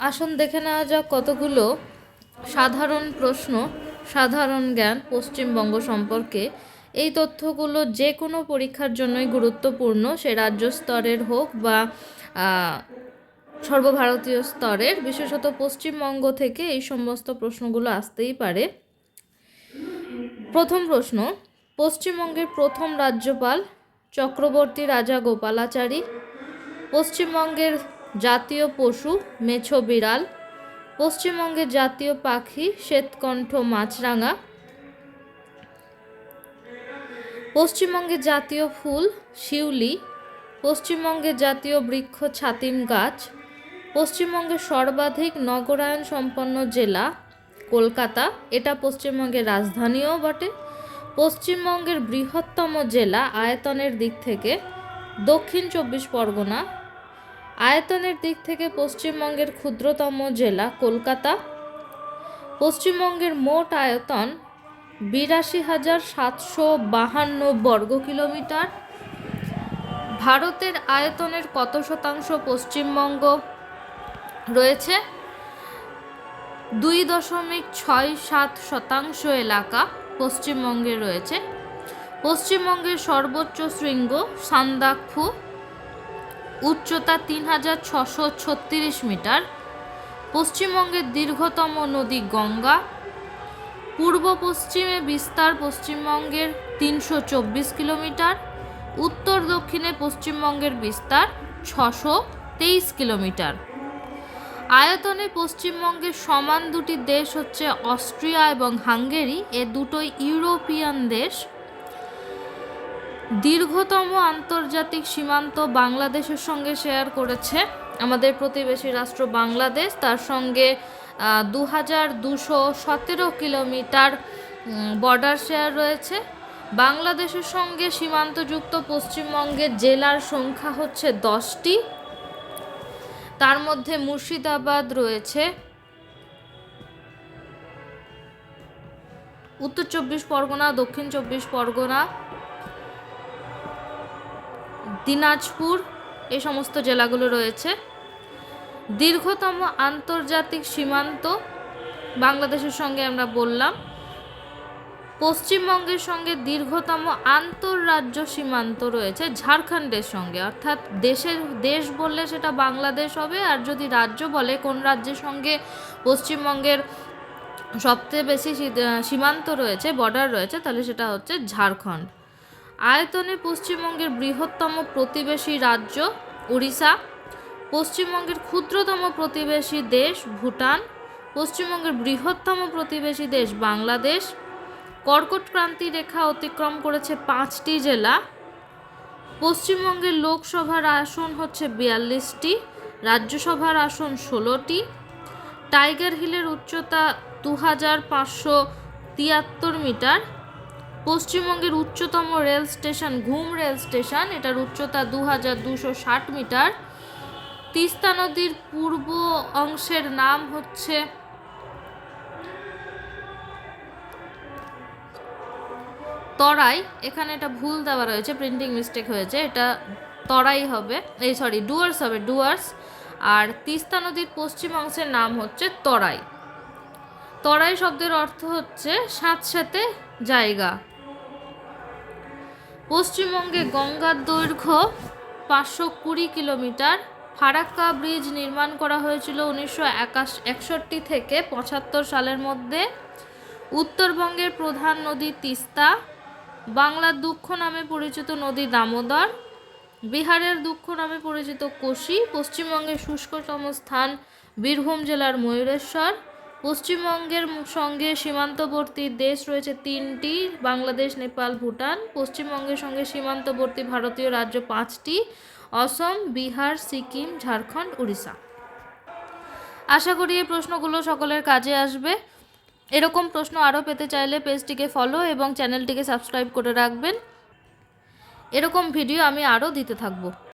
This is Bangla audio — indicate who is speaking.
Speaker 1: আসুন দেখে নেওয়া যাক কতগুলো সাধারণ প্রশ্ন, সাধারণ জ্ঞান, পশ্চিমবঙ্গ সম্পর্কে। এই তথ্যগুলো যে কোনো পরীক্ষার জন্যই গুরুত্বপূর্ণ, সে রাজ্য স্তরের হোক বা সর্বভারতীয় স্তরের, বিশেষত পশ্চিমবঙ্গ থেকে এই সমস্ত প্রশ্নগুলো আসতেই পারে। প্রথম প্রশ্ন, পশ্চিমবঙ্গের প্রথম রাজ্যপাল চক্রবর্তী রাজা গোপালাচারী, পশ্চিমবঙ্গের জাতীয় পশু মেছো বিড়াল, পশ্চিমবঙ্গের জাতীয় পাখি শ্বেতকণ্ঠ মাছরাঙা, পশ্চিমবঙ্গের জাতীয় ফুল শিউলি, পশ্চিমবঙ্গের জাতীয় বৃক্ষ ছাতিম গাছ, পশ্চিমবঙ্গের সর্বাধিক নগরায়ন সম্পন্ন জেলা কলকাতা। এটা পশ্চিমবঙ্গের রাজধানীও বটে। পশ্চিমবঙ্গের বৃহত্তম জেলা আয়তনের দিক থেকে দক্ষিণ চব্বিশ পরগনা আয়তনের দিক থেকে পশ্চিমবঙ্গের ক্ষুদ্রতম জেলা কলকাতা। পশ্চিমবঙ্গের মোট আয়তন বিরাশি হাজার সাতশো বাহান্ন বর্গ কিলোমিটার। ভারতের আয়তনের কত শতাংশ পশ্চিমবঙ্গ? রয়েছে দুই দশমিক ছয় সাত শতাংশ এলাকা পশ্চিমবঙ্গে রয়েছে। পশ্চিমবঙ্গের সর্বোচ্চ শৃঙ্গ সান্দাকফু। উচ্চতা তিন হাজার ছশো মিটার। পশ্চিমবঙ্গের দীর্ঘতম নদী গঙ্গা। পূর্ব পশ্চিমে বিস্তার পশ্চিমবঙ্গের তিনশো চব্বিশ কিলোমিটার। উত্তর দক্ষিণে পশ্চিমবঙ্গের বিস্তার ছশো তেইশ কিলোমিটার। আয়তনে পশ্চিমবঙ্গের সমান দুটি দেশ হচ্ছে অস্ট্রিয়া এবং হাঙ্গেরি। এ দুটোই ইউরোপিয়ান দেশ। দীর্ঘতম আন্তর্জাতিক সীমান্ত বাংলাদেশের সঙ্গে শেয়ার করেছে আমাদের প্রতিবেশী রাষ্ট্র বাংলাদেশ। তার সঙ্গে দু হাজার দুশো সতেরো কিলোমিটার বর্ডার শেয়ার রয়েছে। বাংলাদেশের সঙ্গে সীমান্তযুক্ত পশ্চিমবঙ্গের জেলার সংখ্যা হচ্ছে দশটি। তার মধ্যে মুর্শিদাবাদ রয়েছে। উত্তর চব্বিশ পরগনা, দক্ষিণ চব্বিশ পরগনা দিনাজপুর, এ সমস্ত জেলাগুলো রয়েছে। দীর্ঘতম আন্তর্জাতিক সীমান্ত, বাংলাদেশের সঙ্গে আমরা বললাম। পশ্চিমবঙ্গের সঙ্গে দীর্ঘতম আন্তঃরাজ্য সীমান্ত রয়েছে ঝাড়খণ্ডের সঙ্গে। অর্থাৎ দেশের, দেশ বললে সেটা বাংলাদেশ হবে, আর যদি রাজ্য বলে কোন রাজ্যের সঙ্গে পশ্চিমবঙ্গের সবচেয়ে বেশি সীমান্ত রয়েছে বর্ডার রয়েছে, তাহলে সেটা হচ্ছে ঝাড়খণ্ড। আয়তনে পশ্চিমবঙ্গের বৃহত্তম প্রতিবেশী রাজ্য উড়িষ্যা পশ্চিমবঙ্গের ক্ষুদ্রতম প্রতিবেশী দেশ ভুটান, পশ্চিমবঙ্গের বৃহত্তম প্রতিবেশী দেশ বাংলাদেশ। কর্কট ক্রান্তি রেখা অতিক্রম করেছে পাঁচটি জেলা। পশ্চিমবঙ্গের লোকসভার আসন হচ্ছে বিয়াল্লিশটি, রাজ্যসভার আসন ষোলোটি। টাইগার হিলের উচ্চতা দু হাজার পাঁচশো তিয়াত্তর মিটার। পশ্চিমবঙ্গের উচ্চতম rail station, Ghum rail station, এটার উচ্চতা দু হাজার দুশো ষাট মিটার। তিস্তা নদীর পূর্ব অংশের নাম হচ্ছে তরাই। এখানে এটা ভুল দেওয়া রয়েছে প্রিন্টিং মিস্টেক হয়েছে, এটা তরাই হবে, এই সরি ডুয়ার্স হবে ডুয়ার্স আর তিস্তা নদীর পশ্চিম অংশের নাম হচ্ছে তরাই। তরাই শব্দের অর্থ হচ্ছে সাথে জায়গা। পশ্চিমবঙ্গে গঙ্গার দৈর্ঘ্য পাঁচশো কুড়ি কিলোমিটার। ফারাক্কা ব্রিজ নির্মাণ করা হয়েছিল উনিশশো একষট্টি থেকে পঁচাত্তর সালের মধ্যে। উত্তরবঙ্গের প্রধান নদী তিস্তা, বাংলার দুঃখ নামে পরিচিত নদী দামোদর, বিহারের দুঃখ নামে পরিচিত কোশি, পশ্চিমবঙ্গের শুষ্কতম স্থান বীরভূম জেলার ময়ূরেশ্বর। পশ্চিমবঙ্গের সঙ্গে সীমান্তবর্তী দেশ রয়েছে তিনটি, বাংলাদেশ, নেপাল, ভুটান। পশ্চিমবঙ্গের সঙ্গে সীমান্তবর্তী ভারতীয় রাজ্য পাঁচটি, অসম, বিহার, সিকিম, ঝাড়খণ্ড, উড়িষ্যা। আশা করি এই প্রশ্নগুলো সকলের কাজে আসবে। এরকম প্রশ্ন আরও পেতে চাইলে পেজটিকে ফলো এবং চ্যানেলটিকে সাবস্ক্রাইব করে রাখবেন। এরকম ভিডিও আমি আরও দিতে থাকব।